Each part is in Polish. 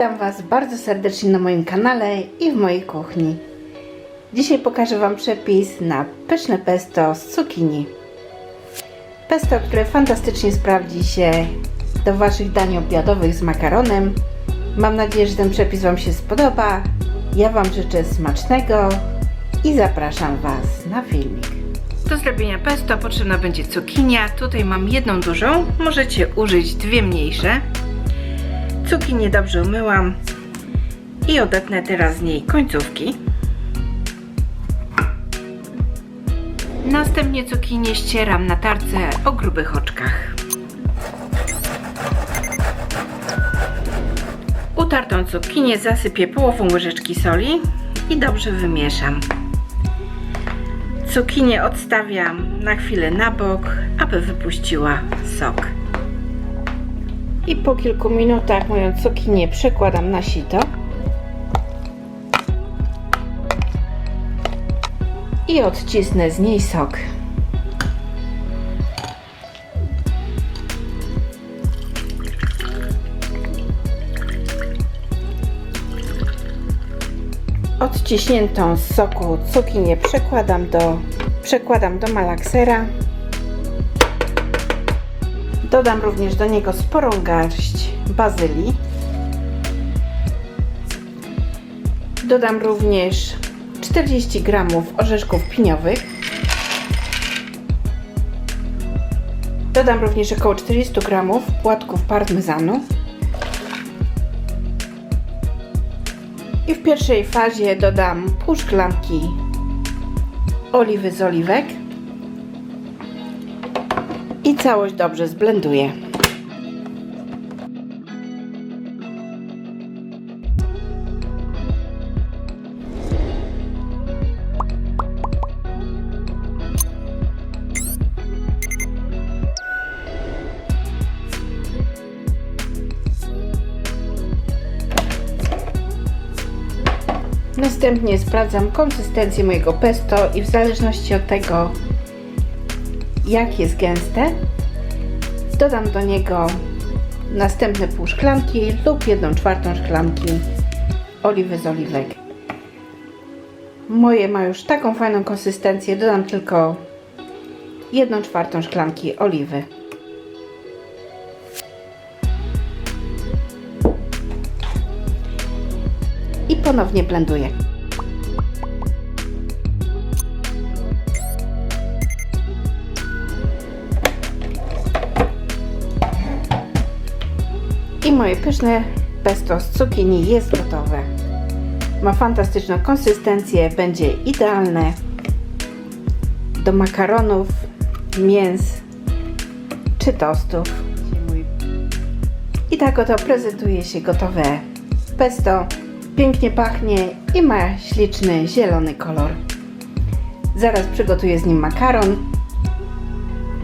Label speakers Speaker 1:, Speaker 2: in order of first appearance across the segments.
Speaker 1: Witam Was bardzo serdecznie na moim kanale i w mojej kuchni. Dzisiaj pokażę Wam przepis na pyszne pesto z cukinii. Pesto, które fantastycznie sprawdzi się do Waszych dań obiadowych z makaronem. Mam nadzieję, że ten przepis Wam się spodoba. Ja Wam życzę smacznego i zapraszam Was na filmik. Do zrobienia pesto potrzebna będzie cukinia. Tutaj mam jedną dużą, możecie użyć dwie mniejsze. Cukinię dobrze umyłam i odetnę teraz z niej końcówki. Następnie cukinię ścieram na tarce o grubych oczkach. Utartą cukinię zasypię połową łyżeczki soli i dobrze wymieszam. Cukinię odstawiam na chwilę na bok, aby wypuściła sok. I po kilku minutach moją cukinię przekładam na sito. I odcisnę z niej sok. Odciśniętą z soku cukinię przekładam do, przekładam do malaksera. Dodam również do niego sporą garść bazylii. Dodam również 40 g orzeszków piniowych. Dodam również około 40 g płatków parmezanu. I w pierwszej fazie dodam pół szklanki oliwy z oliwek i całość dobrze zblenduję. Następnie sprawdzam konsystencję mojego pesto i w zależności od tego, jak jest gęste, dodam do niego następne pół szklanki lub 1 czwartą szklanki oliwy z oliwek. Moje ma już taką fajną konsystencję, dodam tylko 1 czwartą szklanki oliwy. I ponownie blenduję. I moje pyszne pesto z cukinii jest gotowe. Ma fantastyczną konsystencję, będzie idealne do makaronów, mięs czy tostów. I tak oto prezentuje się gotowe pesto. Pięknie pachnie i ma śliczny zielony kolor. Zaraz przygotuję z nim makaron.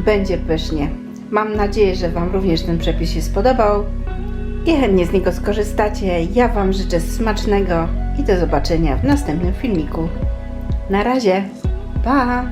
Speaker 1: Będzie pysznie. Mam nadzieję, że Wam również ten przepis się spodobał i chętnie z niego skorzystacie. Ja Wam życzę smacznego i do zobaczenia w następnym filmiku. Na razie, pa!